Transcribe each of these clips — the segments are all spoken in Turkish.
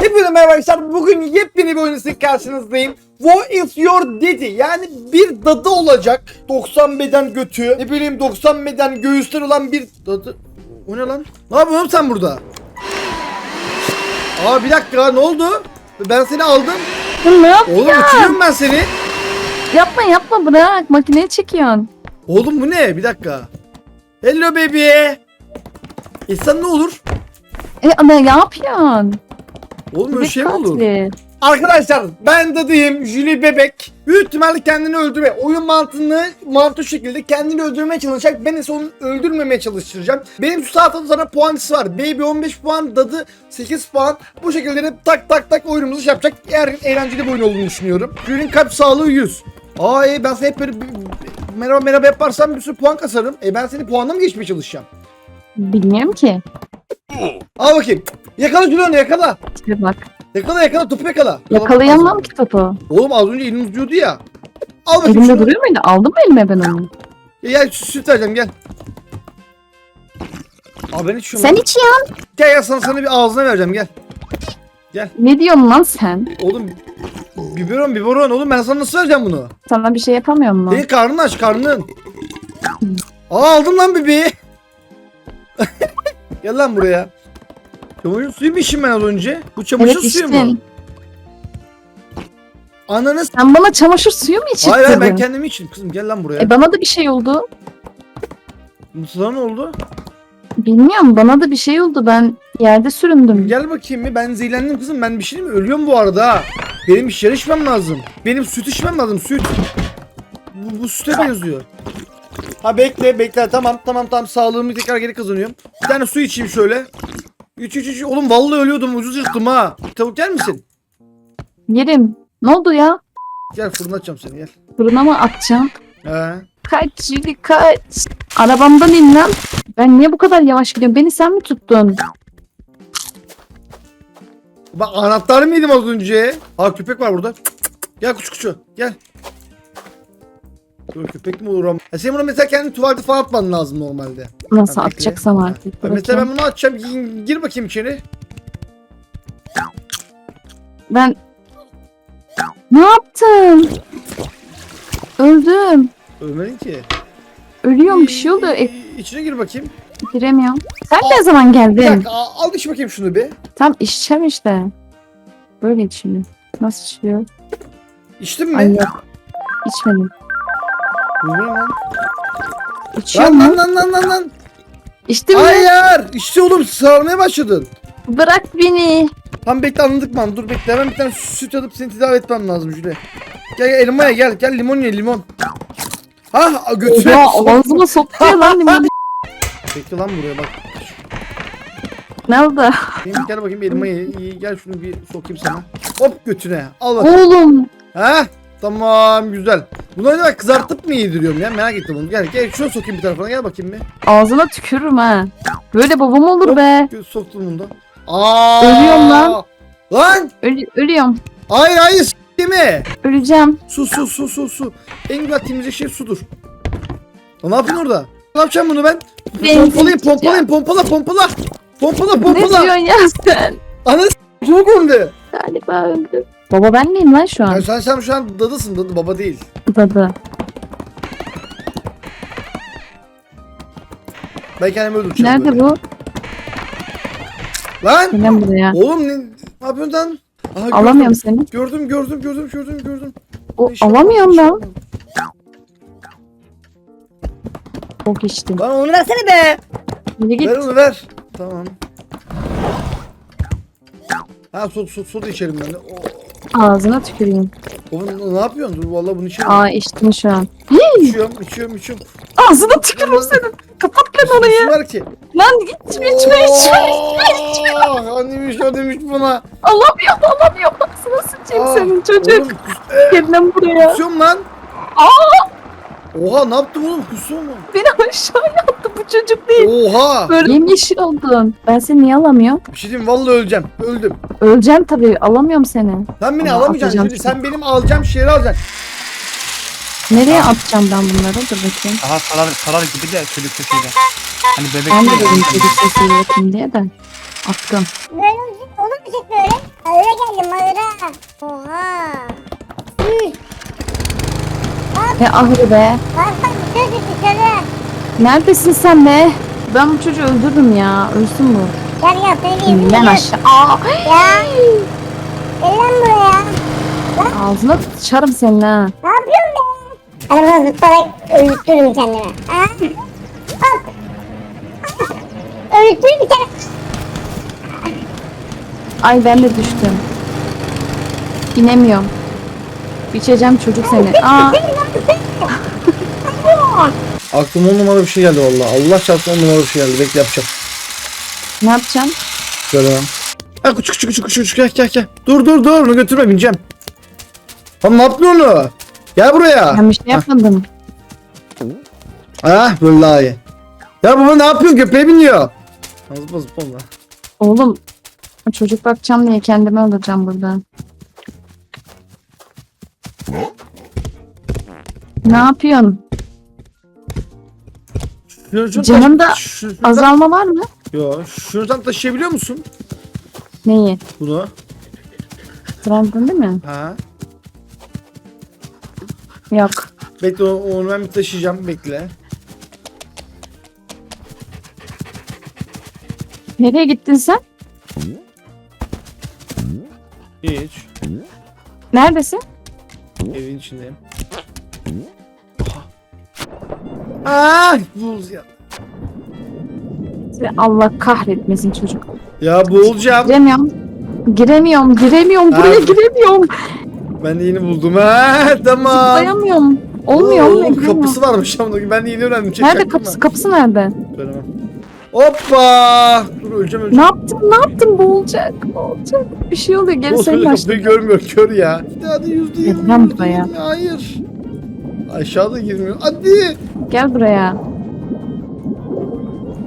Hepinize merhaba arkadaşlar. Bugün yepyeni bir oyun ile karşınızdayım. What is your daddy? Yani bir dadı olacak. 90 beden götü. Ne bileyim 90 beden göğüsler olan bir dadı. O ne lan? Ne yapıyorsun sen burada? Aa bir dakika ne oldu? Ben seni aldım. Ne yap? Oğlum uçuruyorum ben seni. Yapma yapma bırak makineye çekiyorsun. Oğlum bu ne? Bir dakika. Hello baby. İnsan ne olur? E ne yapıyorsun? Oğlum Bebek şey mi olur? Arkadaşlar ben dadıyım Julie Bebek. Büyük ihtimalle kendini öldürme. Oyun mantığını mantığı şekilde kendini öldürmeye çalışacak. Ben ise onu öldürmemeye çalıştıracağım. Benim şu saatte sana puanlısı var. Baby 15 puan, dadı 8 puan. Bu şekilde de tak tak tak oyunumuzu şey yapacak. Eğer eğlenceli bir oyun olduğunu düşünüyorum. Julie'nin kalp sağlığı 100. Aa e, ben hep böyle merhaba merhaba yaparsam bir sürü puan kasarım. E ben seni puanla mı geçmeye çalışacağım? Bilmiyorum ki. Al bakayım. Yakala Julie onu yakala. İşte bak. Yakala yakala topu yakala. Yakalayamam ki topu. Oğlum az önce elini uzuyordu ya. Al bakayım Elimde şunu. duruyor muydu? Aldım mı elime ben onu? Gel, gel sü- süt vereceğim gel. Abi ben içiyorum. Sen iç ya. Gel gel sana, sana bir ağzına vereceğim gel. Ne diyorsun lan sen? Oğlum biberon biberon oğlum ben sana nasıl vereceğim bunu? Sana bir şey yapamıyor mu? Senin karnını aç karnın. Aa aldım lan bebeği. Gel lan buraya. Çamaşır suyu mu içeyim ben az önce? Bu çamaşır Evet suyu mu? içtin. Ananı s- Sen bana çamaşır suyu mu içirttin? Hayır hayır ben kendimi içeyim kızım gel lan buraya. E bana da bir şey oldu. Sana ne oldu? Bilmiyorum bana da bir şey oldu. Ben yerde süründüm. Gel bakayım bir ben zehirlendim kızım ben bir şey mi ölüyorum bu arada ha. Benim bir şeyler içmem lazım. Benim süt içmem lazım süt. Bu, bu süte benziyor. Ha bekle bekle tamam tamam tamam sağlığımı tekrar geri kazanıyorum. Bir tane su içeyim şöyle. İç iç iç. Oğlum vallahi ölüyordum ucuz yırttım ha. Tavuk yer misin? Yerim. Ne oldu ya? Gel fırına açacağım seni gel. Fırına mı atacağım? He. Kaç Jüli kaç. Arabamdan in lan. Ben niye bu kadar yavaş gidiyorum? Beni sen mi tuttun? Bak anahtarı mı yedim az önce? Aa köpek var burada. Gel kuş kuşu gel. Dur köpek mi ama? Ya senin buna mesela kendi tuvalete falan atman lazım normalde. Nasıl Ha, bekle. atacaksam artık. Ya mesela ben bunu açacağım. Gir, gir bakayım içeri. Ben ne yaptım? Öldüm. Ölmedin ki. Ölüyorum bir şey oldu. E, İ- İçine gir bakayım. giremiyorum. Sen ne Bir zaman geldin? dakika al, al iç bakayım şunu bir. Tam içeceğim işte. Böyle içiyorum. Nasıl içiliyor? İçtin Ay mi? yok. İçmedim. Bu ne lan? İçiyor Lan mu? lan lan lan lan lan. İçtim mi? Hayır. İşte oğlum sarmaya başladın. Bırak beni. Tam bekle anladık mı? Dur bekle hemen bir tane süt alıp seni tedavi etmem lazım Jüle. Gel gel elmaya gel. Gel limon ye limon. Ha götüre. Ya ağzıma soktu ya lan limonu. Bekle lan buraya bak. Ne oldu? Benim gel bakayım elmayı ye. ye. Gel şunu bir sokayım sana. Hop götüne. Al bak. Oğlum. Ha? Tamam güzel. Bunları da kızartıp mı yediriyorum ya merak ettim onu. Gel gel şunu sokayım bir tarafına gel bakayım bir. Ağzına tükürürüm ha. Böyle babam olur be. Gö- Soktum bunu da. Aa! Ölüyorum lan. Lan! Ölü- ölüyorum. Hayır hayır s- mi? Öleceğim. Su su su su su. En güzel temizlik şey sudur. Lan ne yapıyorsun orada? Ne yapacağım bunu ben? Benzin Pompalayayım pompalayayım pompala pompala. Pompala Ne pompala. diyorsun ya sen? Ana s- soğuk öldü. Galiba öldüm. Baba ben miyim lan şu an? sen, sen şu an dadısın dadı baba değil. Dadı. Ben kendimi öldüreceğim Nerede böyle. bu? Lan! Gel buraya. Oğlum ne, ne yapıyorsun lan? Aha, gördüm. Alamıyorum seni. Gördüm gördüm gördüm gördüm gördüm. O, İnşallah, alamıyorum ben. inşallah. Çok içtim. Lan onu versene be. Yürü git. Ver onu ver. Tamam. Ha su su su da içerim ben de. Oo. Ağzına tüküreyim. Oğlum ne yapıyorsun? Vallahi bunu içerim. Aa içtim şu an. İçiyorum içiyorum içiyorum. Ağzına tükürürüm senin. Kapat lan orayı. var ki? Lan içme içme içme. Oo, Annemiş o demiş buna. Alamıyorum alamıyorum. Ağzına sıçayım Aa, senin çocuk. Oğlum kus- Gel lan buraya. kusuyorum lan. Aa Oha ne yaptım oğlum kusuyor mu? beni aşağıya attı bu çocuk değil. Oha. Böyle yemyeşil oldun. Ben seni niye alamıyorum? Bir şey diyeyim vallahi öleceğim. Öldüm. Öleceğim tabii. Alamıyorum seni. Sen beni Ama alamayacaksın. atacağım Şimdi sen benim alacağım şeyleri alacaksın. Nereye atacağım ben bunları? Dur bakayım. Aha sarar, sarar gibi de çocuk sesiyle. Hani bebek Ben de dedim çocuk sesi yapayım diye de. Attım. Böyle olur mu böyle? Oha. Üh. Ne ahırı be. Dışarı. Neredesin sen be? Ben bu çocuğu öldürürüm ya. Ölsün bu. Gel gel söyleyeyim. Lan Gel. aşağı. Aa, Ya. Gel lan buraya. ağzına sıçarım senin ha. Ne yapıyorsun be? Arabada zıplayarak öldürürüm kendimi. Ha? Hop. Öldürürüm kendimi. Ay ben de düştüm. İnemiyorum. Biçeceğim çocuk seni. Aa, Aklıma on numara bir şey geldi valla. Allah çarpsın on numara bir şey geldi. Bekle yapacağım. ne yapacaksın? Söylemem. Ha küçük küçük küçük küçük gel gel gel. Dur dur dur onu götürme bineceğim. Lan ne yapıyorsun onu? Gel buraya. Ben bir şey yapmadım. Ah iyi. Ya baba ne yapıyorsun köpeğe biniyor. Zıpla zıpla onunla. Oğlum çocuk bakacağım diye kendimi öldüreceğim burada. Ne yapıyorsun? Şunu- şunu- Azalma var mı? Yo tam taşıyabiliyor musun? Neyi? Bunu. Trendin değil mi? Ha. Yok. Bekle onu, onu ben bir taşıyacağım bekle. Nereye gittin sen? Hiç. Neredesin? Evin içindeyim. Aha. Ah buz ya. Seni Allah kahretmesin çocuk. Ya boğulacağım. Giremiyorum. Giremiyorum, giremiyorum. Buraya Abi. giremiyorum. Ben de yeni buldum. Ha tamam. Zıplayamıyorum. Olmuyor, Oo, olmuyor. giremiyorum. kapısı varmış ama ben de yeni öğrendim. Çek Nerede çaktın kapısı? Kapısı nerede? Söylemem. Hoppa! Dur öleceğim Ne öleceğim. yaptın? Ne yaptın? Boğulacak. Boğulacak. Bir şey oluyor. Geri sayın kapıyı başladı. görmüyor kör ya. Hadi, hadi yüzde yirmi. Lan yüzde buraya. yirmi. Hayır. Aşağıda girmiyor. Hadi. Gel buraya.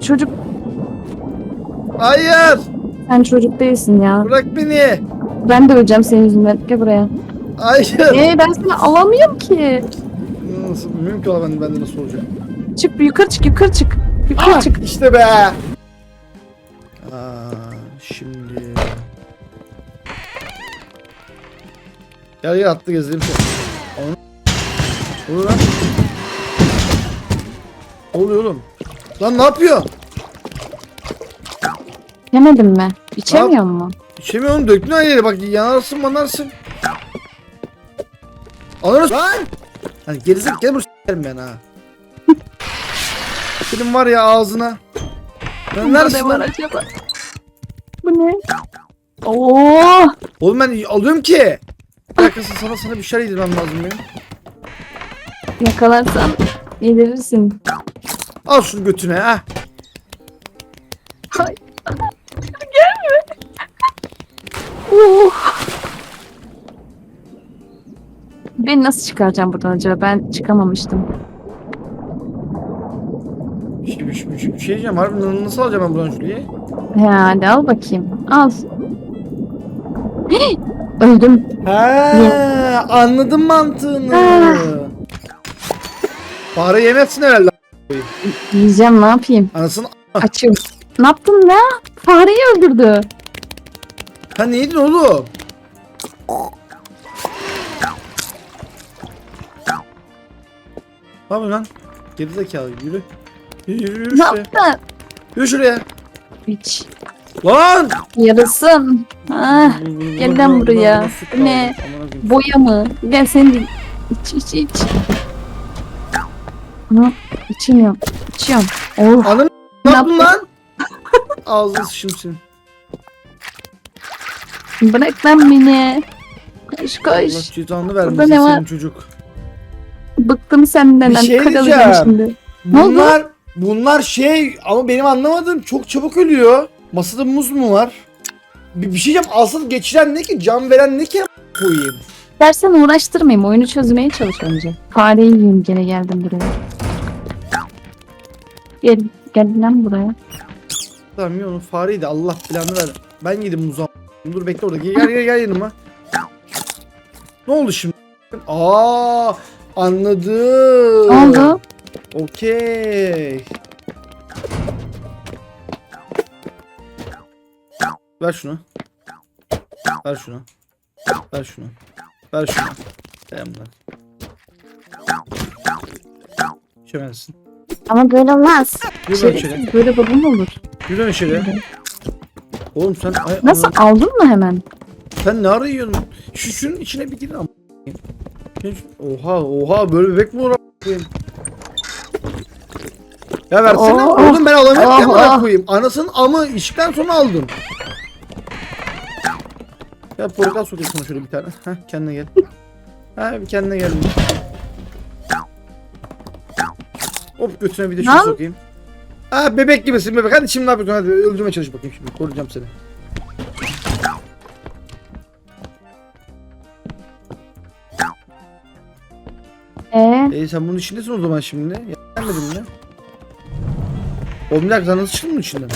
Çocuk, Hayır. sen çocuk değilsin ya. Bırak beni. Ben de öleceğim senin yüzünden. Gel buraya. Hayır. Ee ben seni alamıyorum ki. Nasıl bilmiyorum ki ben, ben de nasıl olacak. Çık yukarı çık, yukarı çık. Yukarı çık. İşte be. Aa, şimdi. Gel gel attı gezelim seni. Onu... Oluyor lan. Ne oluyor oğlum? Lan ne yapıyor? Yemedin mi? İçemiyor mu? İçemiyorum döktün her yere bak yanarsın manarsın. Alırız lan. Hani gerizek gel buraya s**erim ben ha. Senin var ya ağzına. Bunda neredesin lan? acaba? Bu ne? Oo! Oğlum ben alıyorum ki. Dakika sana sana bir şeyler yedirmem lazım benim. Yakalarsan yedirirsin. Al şunu götüne ha. Hay. Gelme. Oh. Beni nasıl çıkaracağım buradan acaba? Ben çıkamamıştım. Şey, bir bir bir şey diyeceğim. Harbi nasıl alacağım ben buradan Julia'yı? He, hadi al bakayım. Al. Öldüm. He, anladım mantığını. Ah. Fare yemezsin herhalde. Yiyeceğim ne yapayım? Anasını Açım. Ne yaptın ne? Fareyi öldürdü. Ha ne yedin oğlum? Ne yapıyorsun lan? Gerizekalı yürü. Yürü Ne şuraya. yaptın? Yürü şuraya. Hiç. Lan! Yarasın. Ah, gel lan bu- bu- buraya. bu- ne? koyayım. boya mı? Gel sen de iç iç iç. Hı, içmiyorum. İçiyorum. Oh. Anam ne Ne yaptın lan? Ağzını sıçayım senin. Bırak lan beni. Koş Allah koş. cezanı vermesin ne var? senin çocuk. Bıktım senden. Bir şey Karalayacağım diyeceğim. şimdi. Ne oldu? Bunlar bunlar şey ama benim anlamadığım çok çabuk ölüyor. Masada muz mu var? Bir, bir şey diyeceğim asıl geçiren ne ki? Can veren ne ki koyayım? Dersen uğraştırmayayım. Oyunu çözmeye çalış önce. Fareyi yiyeyim gene geldim buraya. Gel, gel lan buraya. Tamam ya onun fareydi Allah planı ver. Ben yedim muzu. a- Dur bekle orada gel gel, gel yanıma. Ne oldu şimdi? Aa anladım. Ne oldu? Okey. Ver şunu. Ver şunu. Ver şunu. Ver şunu. Bırak. İçemezsin. Ama böyle olmaz. Yürü Şey, içeri. böyle baba mı olur? Yürü içeri. Oğlum sen ay, Nasıl ana- aldın mı hemen? sen ne arıyorsun? Şu şunun içine bir girin ama. Oha oha böyle bebek mi olur a**ayım? Ya versene Oh. oğlum ben alamıyorum ki Oh, amına oh. koyayım. Anasının amı işten sonra aldım. Ya portakal sokayım sana şöyle bir tane. Heh kendine gel. Ha bir kendine gel. Hop götüne bir de şunu Lan. sokayım. Ha bebek gibisin bebek. Hadi şimdi ne yapıyorsun? Hadi öldürmeye çalış bakayım şimdi. Koruyacağım seni. Ee, E sen bunun içindesin o zaman şimdi. Gelmedin mi? Oğlum bir dakika sen nasıl çıktın bunun içinden?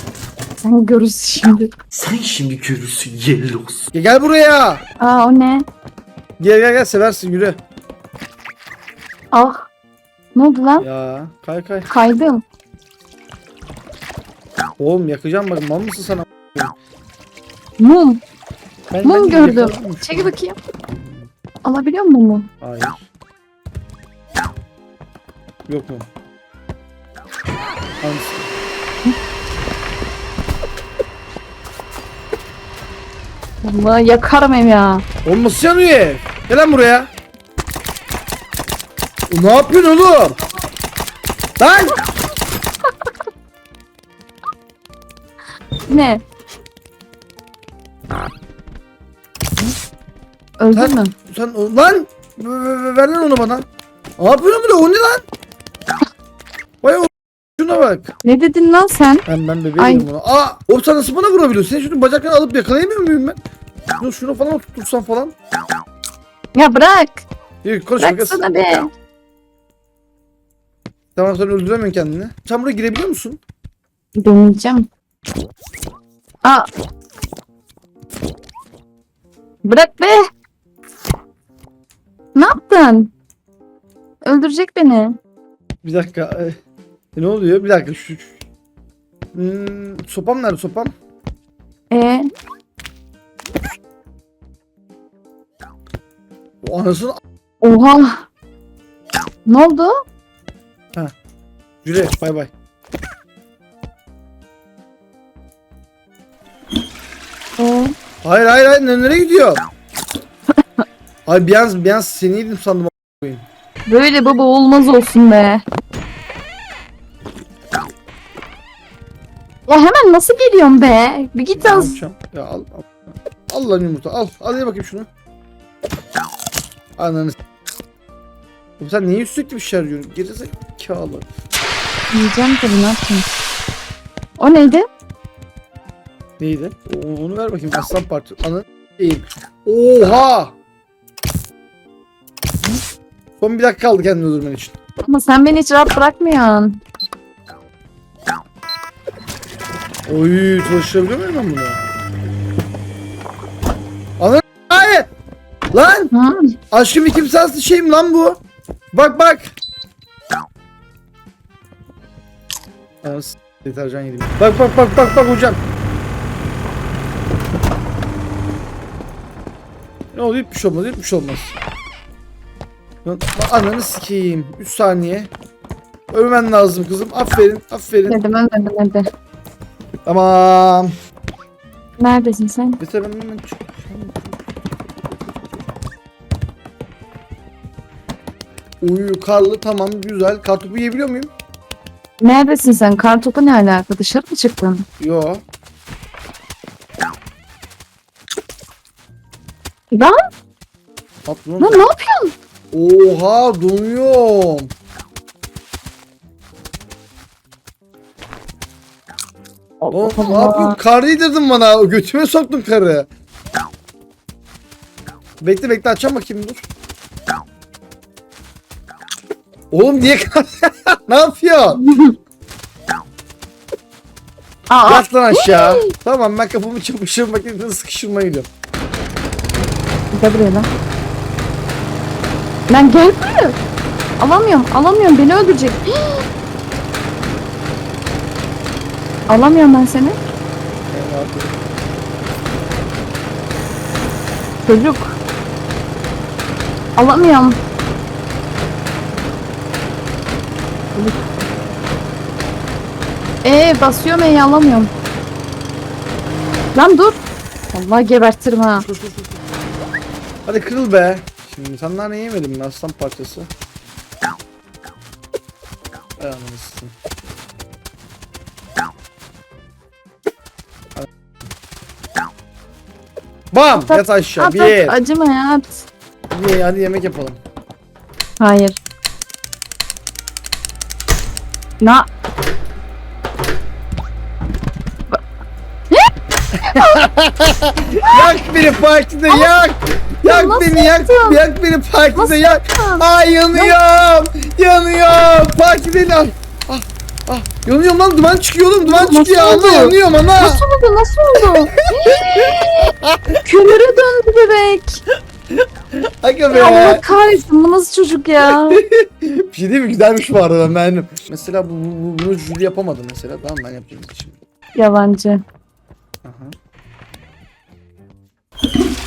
sen görürsün şimdi. Sen şimdi görürsün Yellows. Ya gel buraya. Aa o ne? Gel gel gel seversin yürü. Ah. Ne oldu lan? Ya kay kay. Kaydım. Oğlum yakacağım bak mal mısın sana? Mum. Ben, Mum ben gördüm. Çek bakayım. Alabiliyor musun mumu? Hayır. Yok mu? Hangisi? Vallahi yakarım ev ya. Oğlum nasıl yanıyor ev? Gel lan buraya. O, ne yapıyorsun oğlum? Lan! Ne? Öldün mü? Sen o- lan! Ver, ver- ver lan onu bana. Ne yapıyorsun burada? O ne lan? Bak. Ne dedin lan sen? Ben ben bebeğim Ay. bunu. Aa! O sen nasıl bana vurabiliyorsun? Sen şunu bacaklarını alıp yakalayamıyor muyum ben? Şunu, şunu falan mı tuttursan falan. Ya bırak. Yok konuşma kız. Bıraksana be. Tamam sen öldüremiyorsun kendini. Sen buraya girebiliyor musun? Deneyeceğim. Aa. Bırak be. Ne yaptın? Öldürecek beni. Bir dakika. E, ne oluyor? Bir dakika. Şu, şu- Hmm, sopam nerede sopam? Ee, O anasını oha. Ne oldu? Jüre bay bay. Ee, Hayır hayır hayır ne- nereye gidiyor? Ay bir an, bir an seni yedim sandım. böyle baba olmaz olsun be. Ya hemen nasıl geliyorsun be? Bir git az. yapacağım? Ya al al. Al lan yumurta al. Al ye bakayım şunu. Ananı s- Oğlum sen niye sürekli bir şeyler yiyorsun? Gerizekalı. Yiyeceğim tabii ne yapayım. O neydi? Neydi? O- onu ver bakayım aslan parça. Ananı s**eyim. Oha! Son bir dakika kaldı kendini öldürmen için. Ama sen beni hiç rahat bırakmıyorsun. Oy çalıştırabiliyor muyum ben bunu? Ananı Hayır! Lan! Hı? Aşkım ikimsel şeyim lan bu. Bak bak. Anasını s- deterjan yedim. Bak bak bak bak bak hocam. Ne oluyor? Hiçbir şey olmaz. Hiçbir şey olmaz. Lan Ananı sikeyim. 3 saniye. Ölmen lazım kızım. Aferin. Aferin. Dedim ölmedim hadi. Tamam. Neredesin sen? Ben hemen çık- Uyu karlı tamam güzel. Kartopu yiyebiliyor muyum? Neredesin sen? Kartopu ne alaka? Dışarı mı çıktın? Yo. Lan, Patron. lan ne yapıyorsun? Oha donuyorum. Oğlum ne yapıyorsun? Kar yedirdin bana. Götüme soktun karı. Bekle bekle açacağım bakayım dur. Oğlum niye kar... ne yapıyorsun? Aa, Yat lan aşağı. tamam ben kapımı çamaşır makinesine sıkıştırmaya gidiyorum. gel buraya lan. Lan gel buraya. Alamıyorum, alamıyorum. Beni öldürecek. Alamıyorum ben seni. Çocuk. Alamıyorum. Ee basıyorum E'yi alamıyorum. Lan dur. Allah gebertirim ha. Hadi kırıl be. Şimdi sen ne yemedin mi aslan parçası? Ay anasını. Bam! Yat aşağı. At Bir. at acıma ya at. Bir. Hadi yemek yapalım. Hayır. Na Yak beni partide yak! Yak nasıl beni yak! yaktın? Yak beni partide Nasıl yak! yaktın? Ay yanıyorum! Yanıyorum! Partide lan! Ah! Yanıyorum lan duman çıkıyor oğlum duman Nasıl çıkıyor oldu? ana yanıyorum ana! nasıl oldu nasıl oldu? Kömüre döndü bebek. Aga Ya Allah be! kahretsin bu nasıl çocuk ya? Bir şey değil mi? Güzelmiş bu arada ben beğendim. Mesela bu, bu, bu bunu Julie yapamadı mesela. Tamam ben yapacağım şimdi. Yalancı. Aha.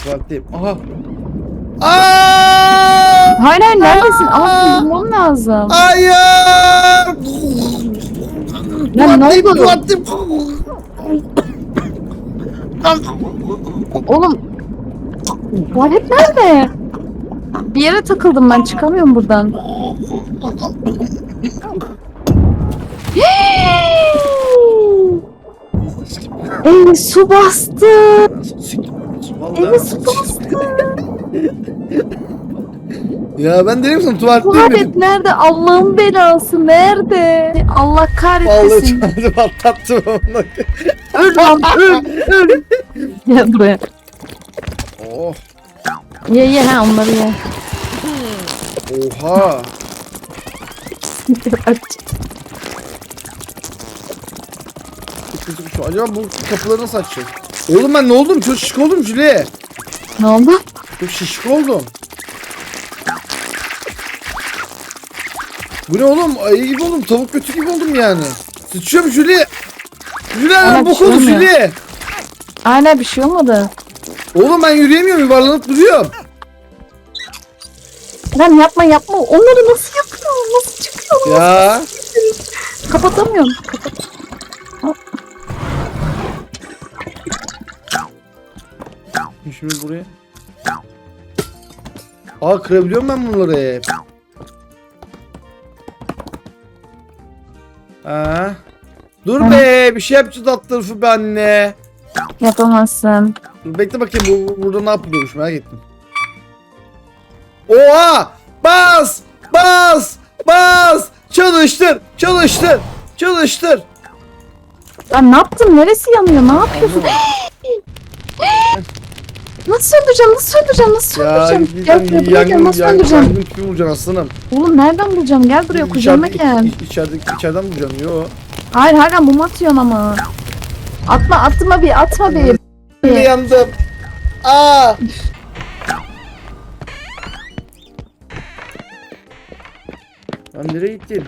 Tuvaletteyim. Aha! Aaaa! Hayır hayır neredesin? Ama bulmam lazım. Hayır! Ya ne oldu? tuvaletteyim. Oğlum. Tuvalet nerede? Bir yere takıldım ben çıkamıyorum buradan. Evi su bastı. Evi su bastı. Ya ben dedim sana tuvaletteyim dedim. Tuvalet nerede? Allah'ın belası nerede? Allah Vallahi kahretsin. çağırdım atlattım onu. öl lan öl öl. Gel buraya. Oh. Ye ye ha onları ye. Oha. Şey. Acaba bu kapıları nasıl açacak? Oğlum ben ne oldum? Çok şişik oldum Julie. ne oldu? Çok şişik oldum. Bu ne oğlum? Ayı gibi oldum. Tavuk götü gibi oldum yani. Sıçıyorum Julie. Julie bir bok şey oldu. Julie. Aynen bir şey olmadı. Oğlum ben yürüyemiyorum. Yuvarlanıp duruyorum. Lan yapma yapma. Onları nasıl yapıyor? Nasıl çıkıyor? Ya. Kapatamıyorum. Şimdi buraya. Aa kırabiliyorum ben bunları hep. Ha. Dur be bir şey yapacağız alt tarafı be anne. Yapamazsın. Dur bekle bakayım bu, bu- burada ne yapılıyormuş merak ettim. Oha! Bas! Bas! Bas! Çalıştır! Çalıştır! Çalıştır! Lan ne yaptın? Neresi yanıyor? Ne yapıyorsun? nasıl söndüreceğim? Nasıl söndüreceğim? Nasıl söndüreceğim? Gel buraya, buraya gel. Nasıl söndüreceğim? yangın tüpü vuracaksın aslanım. Oğlum nereden bulacağım? Gel buraya kucağıma gel. iç- içeride, içeriden vuracaksın. Yo. Hayır hala mum atıyorsun ama. Atma atma bir atma bir. Ben yandım. Aa! Lan nereye gittin?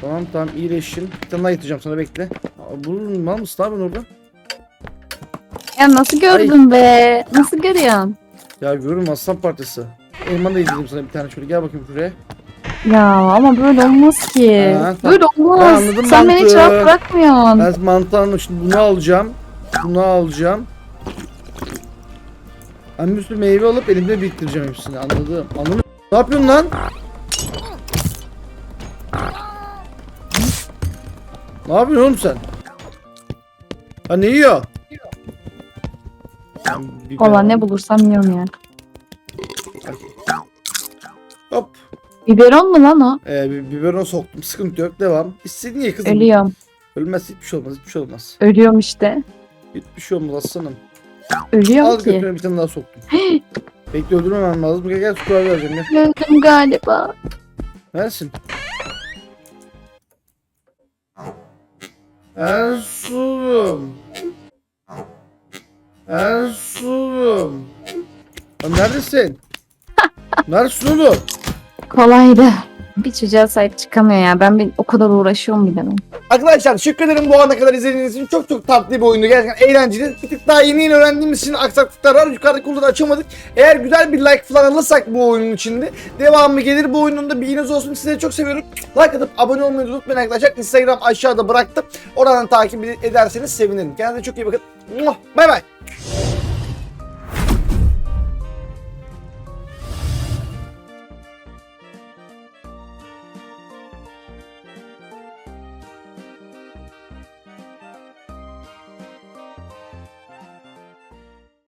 Tamam tamam iyileşin. Bir tane daha getireceğim sana bekle. Bulun mal mısın abi orada? Ya nasıl gördün be? Nasıl görüyorsun? Ya görürüm aslan partisi. Elmanı da yedirdim sana bir tane şöyle gel bakayım şuraya. Ya ama böyle olmaz ki. Ha, tamam. böyle Ben olmaz. anladım Sen beni hiç mantığı. rahat bırakmıyorsun. Ben mantarını şimdi bunu alacağım. Bunu alacağım. Ben bir sürü meyve alıp elimde biriktireceğim hepsini anladım. Anladın Ne yapıyorsun lan? Ne yapıyorsun oğlum sen? Ha ne yiyor? Biber Valla ne bulursam yiyorum ya. Hop. Biberon mu lan o? Ee, bir biberon soktum. Sıkıntı yok. Devam. İstediğin ye kızım. Ölüyorum. Ölmez. Hiçbir şey olmaz. Hiçbir şey olmaz. Ölüyorum işte. Hiçbir şey olmaz aslanım. Ölüyorum Al ki. götüne bir tane daha soktum. Bekle öldürmemem lazım. Gel gel kurabiye vereceğim gel. Öldüm galiba. Versin. Erzurum. Erzurum. Lan neredesin? Neredesin oğlum? Kolaydı. Bir çocuğa sahip çıkamıyor ya. Ben bir, o kadar uğraşıyorum bir de ben. Arkadaşlar teşekkür ederim bu ana kadar izlediğiniz için. Çok çok tatlı bir oyundu. Gerçekten eğlenceli. Bir tık daha yeni yeni öğrendiğimiz için aksaklıklar var. Yukarıdaki kolları açamadık. Eğer güzel bir like falan alırsak bu oyunun içinde devamı gelir. Bu oyunun da bilginiz olsun. Sizleri çok seviyorum. Like atıp abone olmayı unutmayın arkadaşlar. Instagram aşağıda bıraktım. Oradan takip ederseniz sevinirim. Kendinize çok iyi bakın. 哇拜不